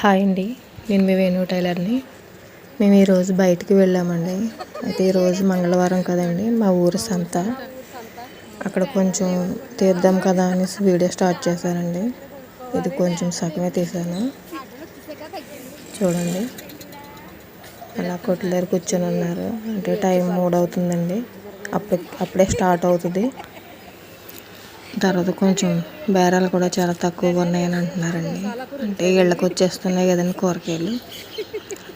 Hi అండి. నేను మీ వేణు టైలర్ని. మేము ఈరోజు బయటికి వెళ్ళామండి. అయితే ఈరోజు మంగళవారం కదండి. మా ఊరు సంత. అక్కడ కొంచెం తీద్దాం కదా అనేసి వీడియో స్టార్ట్ చేశానండి. ఇది కొంచెం సగమే తీశాను. చూడండి. అలా కొట్లేరు కూర్చొని ఉన్నారు. అంటే టైం మూడు అవుతుందండి అప్పుడు అప్పుడే స్టార్ట్ అవుతుంది. తర్వాత కొంచెం బేరాలు కూడా చాలా తక్కువగా ఉన్నాయని అంటున్నారండి. అంటే ఇళ్ళకి వచ్చేస్తున్నాయి కదండి కూరగాయలు.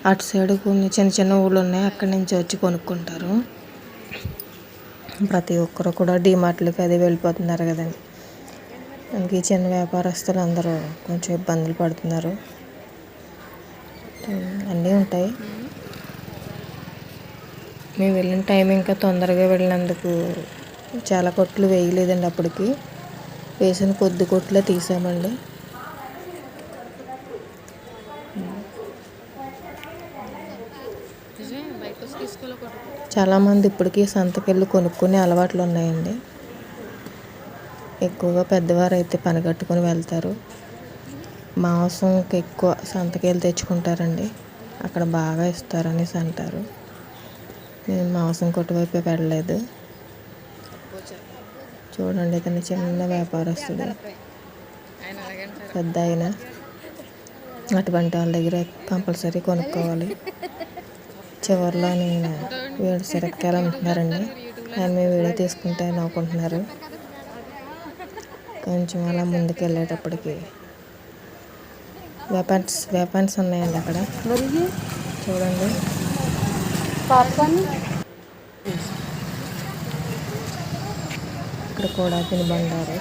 అటు సైడ్ కొన్ని చిన్న చిన్న ఊళ్ళు ఉన్నాయి అక్కడి నుంచి వచ్చి కొనుక్కుంటారు. ప్రతి ఒక్కరు కూడా డిమార్ట్లకి అది వెళ్ళిపోతున్నారు కదండి. అందుకే ఈ చిన్న వ్యాపారస్తులు అందరూ కొంచెం ఇబ్బందులు పడుతున్నారు. అన్నీ ఉంటాయి. మేము వెళ్ళిన టైం ఇంకా తొందరగా వెళ్ళినందుకు చాలా కొట్లు వేయలేదండి అప్పటికి. వేసిన కొద్ది కొట్లే తీసామండి. చాలామంది ఇప్పటికీ సంతకెళ్ళి కొనుక్కునే అలవాట్లు ఉన్నాయండి. ఎక్కువగా పెద్దవారు అయితే పని కట్టుకొని వెళ్తారు. మాంసంకి ఎక్కువ సంతకెళ్ళి తెచ్చుకుంటారండి. అక్కడ బాగా ఇస్తారనేసి అంటారు. నేను మాంసం కొట్టు వైపే వెళ్ళలేదు. చూడండి ఇతను చిన్న వ్యాపారస్తుడు. పెద్ద ఆయన అటువంటి వాళ్ళ దగ్గర కంపల్సరీ కొనుక్కోవాలి. చివరిలో నేను వేడి అమ్ముతున్నారండి ఆయన మేము వీడియో తీసుకుంటే నవ్వుకుంటున్నారు. కొంచెం అలా ముందుకు వెళ్ళేటప్పటికి వెపన్స్ వెపన్స్ ఉన్నాయండి అక్కడ. చూడండి. ఇక్కడ కూడా తిని బండారు